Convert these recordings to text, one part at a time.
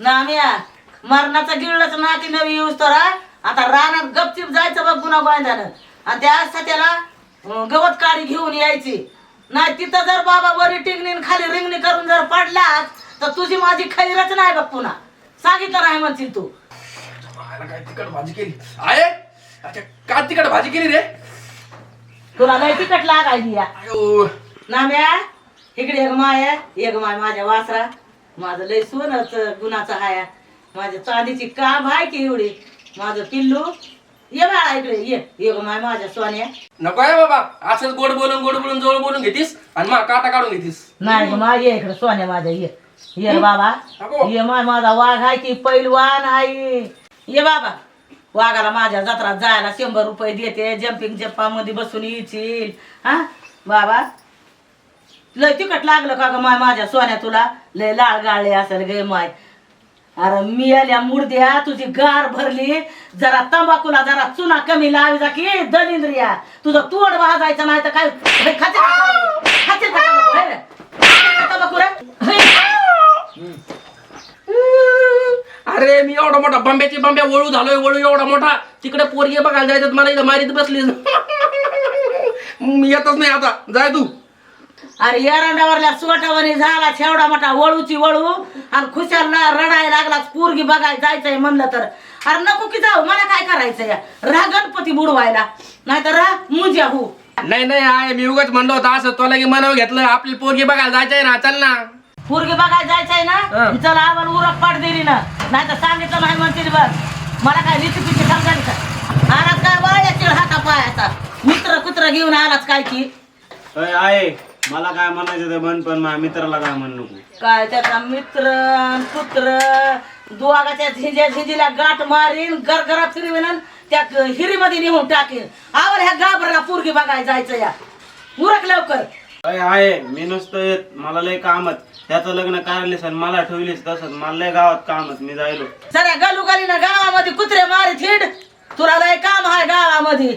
नाम्या मरणाचा गिळच नाती नवी येऊस तर? आता रानात गपचिप जायचं बघ गुन्हा गोंधानं आणि त्या त्याला अं, गवत काळी घेऊन यायची. नाही तिथं जर बाबा वरी टिंगणी खाली रिंगणी करून जर पडलास तर तुझी माझी खैरच नाही बघ पुन्हा. सांगितलं नाही म्हणशील तू. आयला काय तिखट भाजी केली? आहे अच्छा का तिखट भाजी केली रे? तुला लय तिकट लागायची या. नाम्या इकडे एक माय एक माय माझ्या वासरा. माझं लय सोनच गुणाचं हाया. माझ्या चांदीची काम आहे की एवढी? माझं पिल्लू. ये बाळा इकडे ये. एक माय माझ्या सोन्या. नको आहे बाबा. असंच गोड बोलून गोड बोलून जवळ बोलून घेतीस आणि मग काटा काढून घेतीस. नाही ग माझी ये इकडे सोन्या माझ्या ये. ये बाबा. ये माय माझा वाघ आहे की पैलवान आहे ये बाबा. वाघाला माझ्या जत्रात जायला शंभर रुपये देते. जम्पिंग जप्पा मध्ये बसून येशील. हा? बाबा. लय तिकट लागलं का ग माय माझ्या सोन्या तुला लय लाळ गाळले असेल गे माय अरे मी आल्या मुर्द्या तुझी गार भरली जरा तंबाखूला जरा चुना कमी लावी जा की दलिंद्रिया तुझं तोड वाजायचं नाही तर काय हे खाते का तंबाखू? खाते का तंबाखू? हे रे? खाते का तंबाखू रे? हे? अरे मी एवढा मोठा बांब्याची बांब्या वळू झालोय वळू एवढा मोठा तिकडे पोरगे बघायला जायचं मला इथं मारीत बसली मी येतच नाही आता जाय तू अरे एरंडावरल्या सोटावणी झाला शेवडा मोठा वळूची वळू. आणि खुशालला रडायला लागला पोरगी बघायला जायचंय म्हणलं तर. अरे नको की जाऊ मला काय करायचं या राह गणपती बुडवायला. नाहीतर राह मुंज्या हो नाही नाही आहे. मी उगाच म्हणलो होता असं तुला की मनावर घेतलं आपली पोरगी बघायला जायचंय ना चल ना. पोरगी बघायला जायचंय ना? हं. चला आम्हाला उरक पाठ दिली ना. नाही तर सांगितलं नाही म्हणतील बघ मला काय लिची पिची समजायला का? आलाच काय वायाची हाता पायाचा मित्र कुत्र घेऊन आलाच काय की? अय आहे. मला काय म्हणायचं ते म्हण पण माझ्या मित्राला काय म्हण नको. काय त्याचा मित्र अन पुत्र दोघाच्या झिंज्या झिंजीला गाठ मारीन गरगरा फिरवीन अन त्या हिरीमध्ये नेऊन टाकीन. आवर ह्या गाबरला पोरगी बघायला जायचं या. उरक लवकर. अय आहे मी नसतो येत मला लय कामत. त्याचं लग्न काढलीस आणि मला ठेवलीस तसंच मला लय गावात कामत मी जायलो. सऱ्या गलू ना गावामध्ये कुत्रे मारीत हिड तुला लय काम आहे गावामध्ये.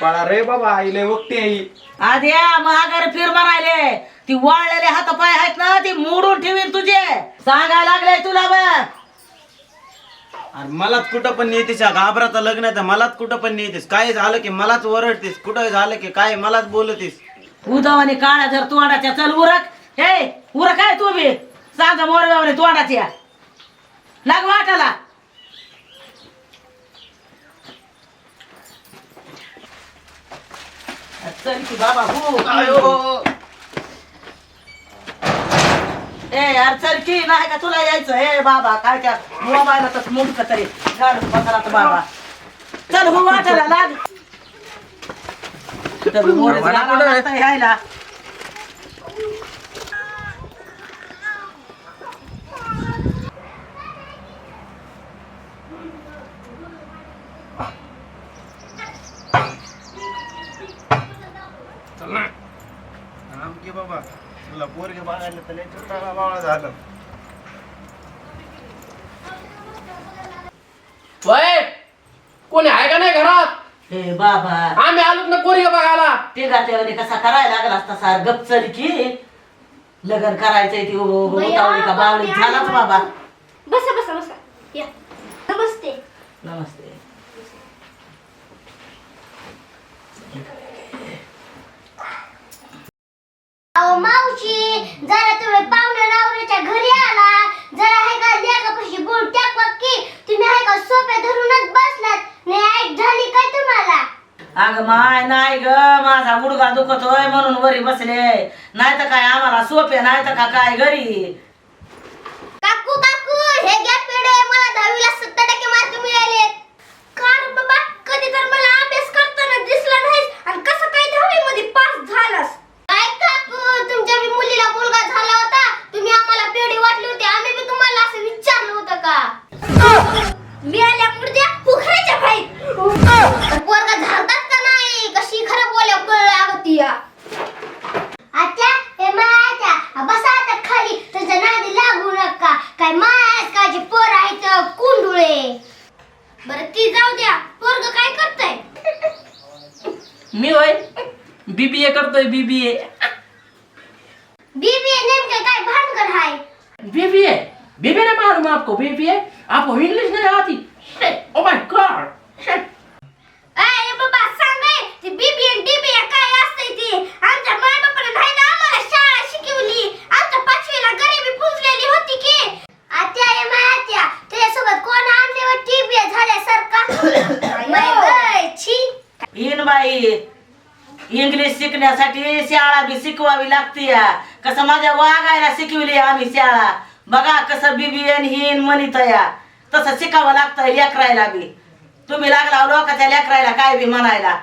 पडा रे बाबा आई लय वक्ती आई आद्या महागारी फिर म्हणायले ती वाळलेले हात पाय आहेत ना ती मोडून ठेवीन तुझे. सांगायला लागले तुला बघ. अरे मलाच कुठं पण नेतेस या घाबराचं लग्न आहे तर मलाच कुठं पण नेतेस. काय झालं की मलाच ओरडतेस? कुठं झालं की काय मलाच बोलतेस? उदवाने काळा जर तोंडाच्या चल उरक. हे उरक आहे तू बी. सांग मोरव्यावर तोंडाच्या. लाग वाटाला. चल की बाबा हो ए यार चल की नाही का तुला यायचं? हे बाबा काय त्या मोबाईलातच मुंडक तरी. गाडून बसला बाबा. चल हो वाटाला लाग. तर मोरेच गावाला आता यायला. बाबा तुला पोरगे बघायला तर छोटा बावळा झालं? वय कोणी आहे का नाही घरात? हे बाबा. आम्ही आलोच ना पोरगे बघायला. ते घातल्यावर कसा करायला लागला असता सार? गपचल की? लग्न करायचंय ती उतावली का बावली झालाच बाबा. बसा बसा बसा. या. नमस्ते. नमस्ते. अहो मावशी जरा तुम्ही पाहुण्या नवऱ्याच्या घरी आला. जरा आहे का लेखापाशी बोल टाकवा की तुम्ही आहे का सोप्या धरूनच बसलात? नाही ऐक झाली काय तुम्हाला? अग माय नाही ग. माझा गुडघा दुखतोय म्हणून वरी बसले. नाही तर काय आम्हाला सोपे नाही तर का काय घरी? काकू काकू हे घ्या पेढे. मला दहावीला सत्तर टक्के मार्क मिळाले बीबीए करतोय बीबीए. बीबी नेमके काय भानगड हाय बीबीए? बीबीए बीबी ने मालूम मैं आपको बीबीए? आपको इंग्लिश नहीं आती? ओ माय गॉड अय बाबा सांगाय ती बीबीए डीबीए डीबी काय असते ती आमच्या माय बापाने नाही ना आम्हाला शाळा शिकवली शिकण्यासाठी शाळा बी शिकवावी लागते. या कसं माझ्या वागायला शिकवली आम्ही शाळा. बघा कसं बिबिएन हिन म्हणित या तसं शिकावं लागतं लेकरायला बी. तुम्ही लागला लोकांच्या लेकरायला काय बी म्हणायला.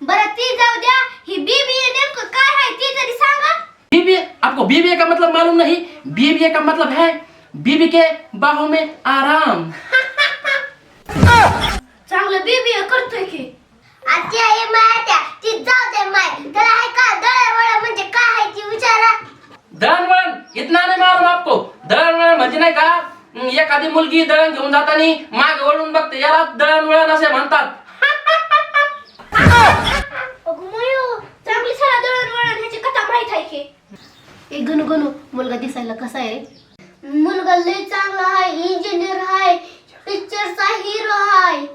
बरं ती जाऊ द्या. ही बीबी नेमकं काय आहे ती तरी सांगा. बीबी आपको बीबी का मतलब मालूम नहीं? बीबी का मतलब है बीबी के बाहों में आराम. चांगलं बीबी करतोय की. आत्या ये मात्या ती जाऊ दे माय. त्याला आहे का? दळवळ म्हणजे काय आहे ती विचारा. दळण वळण इतना नाही मालूम आपको. दळण वळण म्हणजे नाही का हं, एखादी मुलगी दळण घेऊन जाताना माग वळून बघते. याला दळण वळण असे म्हणतात. अगं मयो चांगली दळणवळण ह्याची कथा माहीत आहे की? ए गणू गणू मुलगा दिसायला कसा आहे? मुलगा लय चांगला आहे इंजिनियर आहे पिक्चरचा हिरो आहे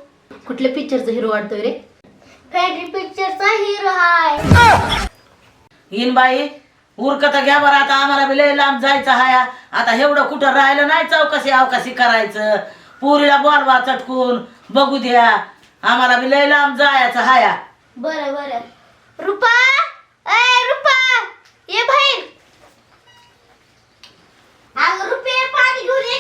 कुठल्या पिक्चरचा हिरो वाटतोय रे? फॅन्ड्री पिक्चरचा हिरो आहे इन बाई उरकत घ्या बरं आता आम्हाला बी लय लांब जायचं हाया. आता एवढं कुठं राहिलं नाही चौकशी अवकाशी करायचं. पुरीला बोलवा चटकून बघू द्या. आम्हाला बी लय लांब जायचं हाया. बरं बरं. रुपा ए रुपा ये बाहेर अगं रुपये पाणी घेऊन ये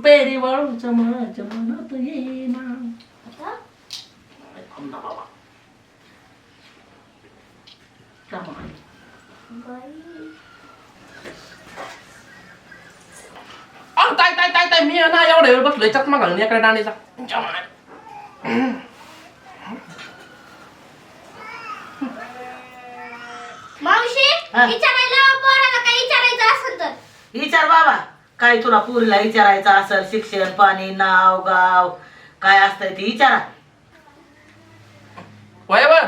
की रुपेरी वाळू चमन चमनत येईना. अहो, ताय ताय ताय ताय मी ना एवढा वेळ बसलोय चकमा घालून एकडे डाणीचा मावशी हा. विचारायला पोराला काही विचारायचं असेल तर? विचार बाबा. काय तुला पुरीला विचारायचं असेल? शिक्षण पाणी नाव गाव. काय असतंय ते विचारा. वयवर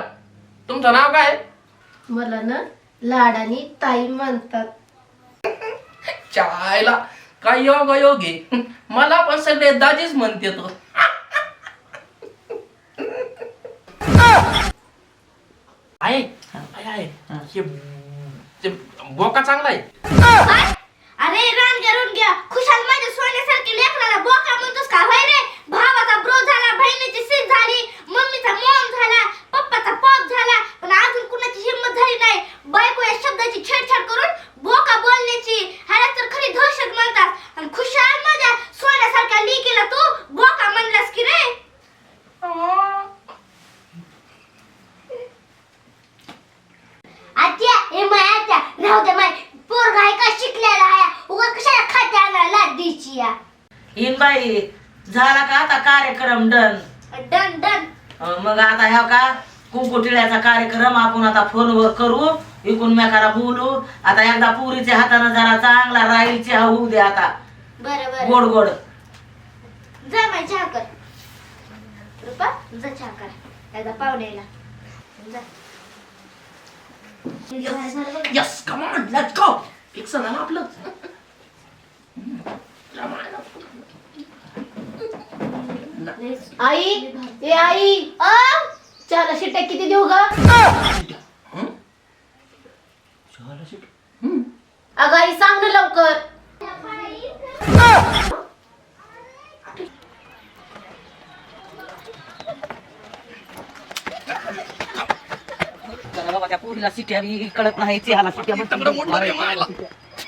तुमचं नाव काय? मला ना लाडानी ताई म्हणतात. चायला काय योग योगी मला पण सगळे दाजीच म्हणते तो. आहे आहे, आहे हे. ते बोका चांगला आहे काय? अरे रान घरून घ्या खुशाल माझ्या सोन्यासारखी लेकराला बोका म्हणतोस का होय रे भावाचा ब्रो झाला बहिणीची सीट झाली मम्मीचा मॉम झाला पप्पाचा पॉप झाला पण अजून कुणाची हिंमत झाली नाही बायको या शब्दाची छेडछाड करून बोका बोलण्याची ह्याला तर खरी दहशत म्हणतात आणि खुशाल माझ्या सोन्यासारख्या लिकीला तू बोका म्हणलास की रे आत्या हे माय आत्या राहू दे माय पोरगा आहे का शिकलेला आहे उगा कशाला खाते आणायला द्यायची या बाई झाला का आता कार्यक्रम डन? Done done. मग आता ह्या का कुंकू टिळ्याचा कार्यक्रम आपण आता फोनवर करू इकून मेकाला बोलू. आता एकदा पुरीच्या हातानं जरा चांगला राहील चहा होऊ दे आता. बरं बरं. गोड गोड. जा माय चहा कर. रुपा जा चहा कर. एकदा पाहुण्याला जा. Yes come on let's go fix झालं आपलं. आई ए आई. अ? चहाला शिट्ट्या किती देऊ ग. अगं आई सांग ना लवकर. जरा बाबा त्या पुरीला सिट्या बी कळत नाही चहाला सिट्या म्हणतात.